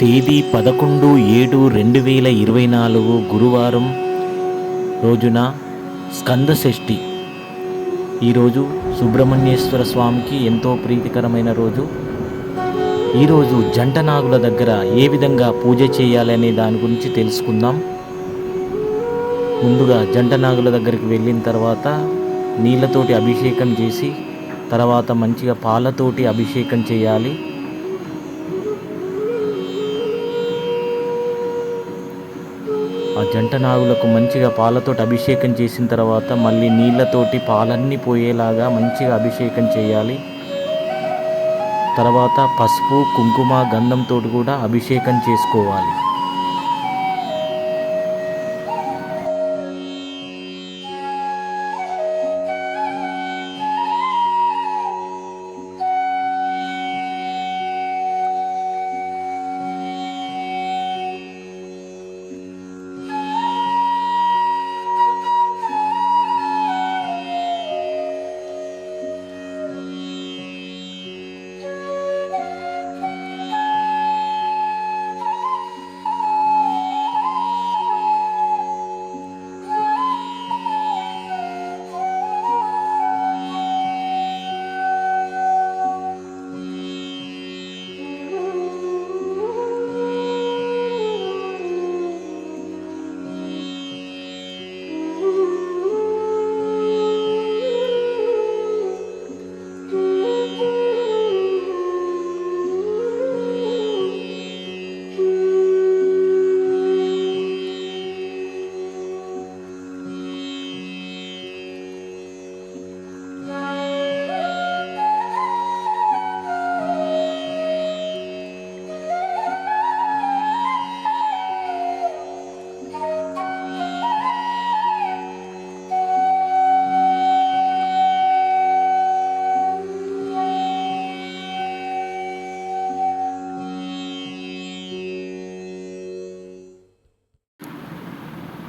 తేదీ పదకొండు ఏడు రెండు వేల ఇరవై నాలుగు గురువారం రోజున స్కంద షష్ఠి. ఈరోజు సుబ్రహ్మణ్యేశ్వర స్వామికి ఎంతో ప్రీతికరమైన రోజు. ఈరోజు జంట నాగుల దగ్గర ఏ విధంగా పూజ చేయాలనే దాని గురించి తెలుసుకుందాం. ముందుగా జంట నాగుల దగ్గరికి వెళ్ళిన తర్వాత నీళ్ళతోటి అభిషేకం చేసి తర్వాత మంచిగా పాలతోటి అభిషేకం చేయాలి. ఆ జంట నాగులకు మంచిగా పాలతోటి అభిషేకం చేసిన తర్వాత మళ్ళీ నీళ్ళతోటి పాలన్నీ పోయేలాగా మంచిగా అభిషేకం చేయాలి. తర్వాత పసుపు కుంకుమ గంధంతో కూడా అభిషేకం చేసుకోవాలి.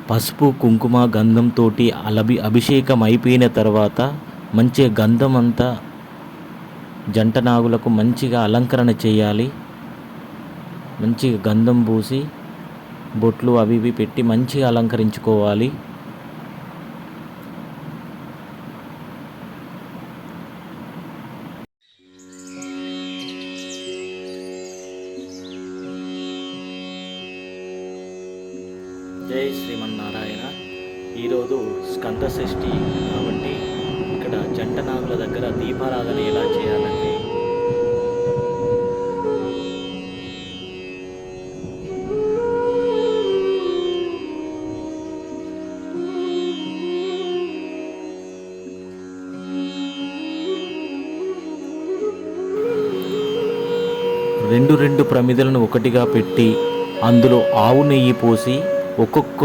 పసుపు కుంకుమ గంధంతో అలబి అభిషేకం అయిపోయిన తర్వాత మంచి గంధం అంతా జంట నాగులకు మంచిగా అలంకరణ చేయాలి. మంచిగా గంధం పూసి బొట్లు అవి ఇవి పెట్టి మంచిగా అలంకరించుకోవాలి. జై శ్రీమన్నారాయణ. ఈరోజు స్కంద షష్ఠి కాబట్టి ఇక్కడ జంట నాగుల దగ్గర దీపారాధన ఎలా చేయాలంటే రెండు రెండు ప్రమిదలను ఒకటిగా పెట్టి అందులో ఆవు నెయ్యి పోసి ఒక్కొక్క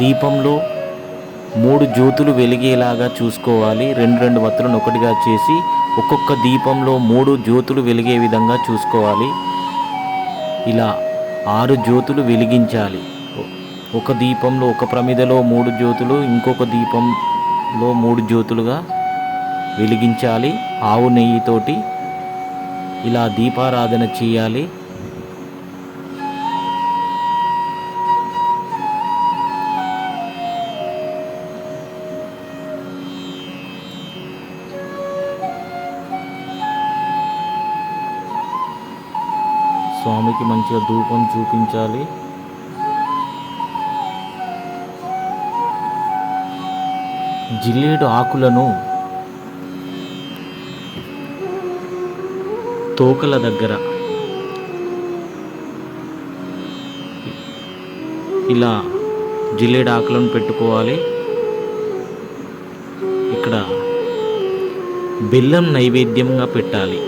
దీపంలో మూడు జ్యోతులు వెలిగేలాగా చూసుకోవాలి. రెండు రెండు వత్తులను ఒకటిగా చేసి ఒక్కొక్క దీపంలో మూడు జ్యోతులు వెలిగే విధంగా చూసుకోవాలి. ఇలా ఆరు జ్యోతులు వెలిగించాలి. ఒక దీపంలో ఒక ప్రమిదలో మూడు జ్యోతులు ఇంకొక దీపంలో మూడు జ్యోతులుగా వెలిగించాలి. ఆవు నెయ్యితోటి ఇలా దీపారాధన చేయాలి. స్వామికి మంచిగా ధూపం చూపించాలి. జిల్లేడు ఆకులను తోకల దగ్గర ఇలా జిల్లేడు ఆకులను పెట్టుకోవాలి. ఇక్కడ బెల్లం నైవేద్యంగా పెట్టాలి.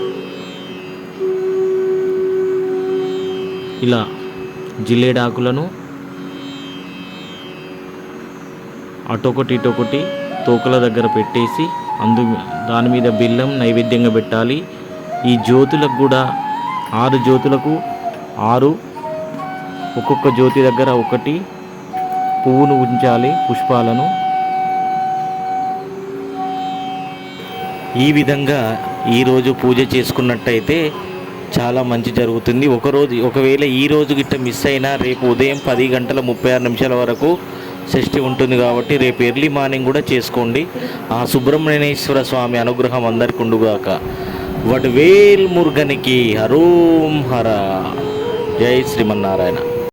ఇలా జిల్లేడాకులను అటొకటి ఇటొకటి తోకల దగ్గర పెట్టేసి అందు దాని మీద బెల్లం నైవేద్యంగా పెట్టాలి. ఈ జ్యోతులకు కూడా ఆరు జ్యోతులకు ఆరు ఒక్కొక్క జ్యోతి దగ్గర ఒకటి పువ్వును ఉంచాలి పుష్పాలను. ఈ విధంగా ఈరోజు పూజ చేసుకున్నట్టయితే చాలా మంచి జరుగుతుంది. ఒకరోజు ఒకవేళ ఈ రోజు గిట్ట మిస్ అయినా రేపు ఉదయం పది గంటల ముప్పై ఆరు నిమిషాల వరకు షష్ఠి ఉంటుంది కాబట్టి రేపు ఎర్లీ మార్నింగ్ కూడా చేసుకోండి. ఆ సుబ్రహ్మణ్యేశ్వర స్వామి అనుగ్రహం అందరికి ఉండుగాక వడ్వేల్ మురుగనికి హరోం హర. జై శ్రీమన్నారాయణ.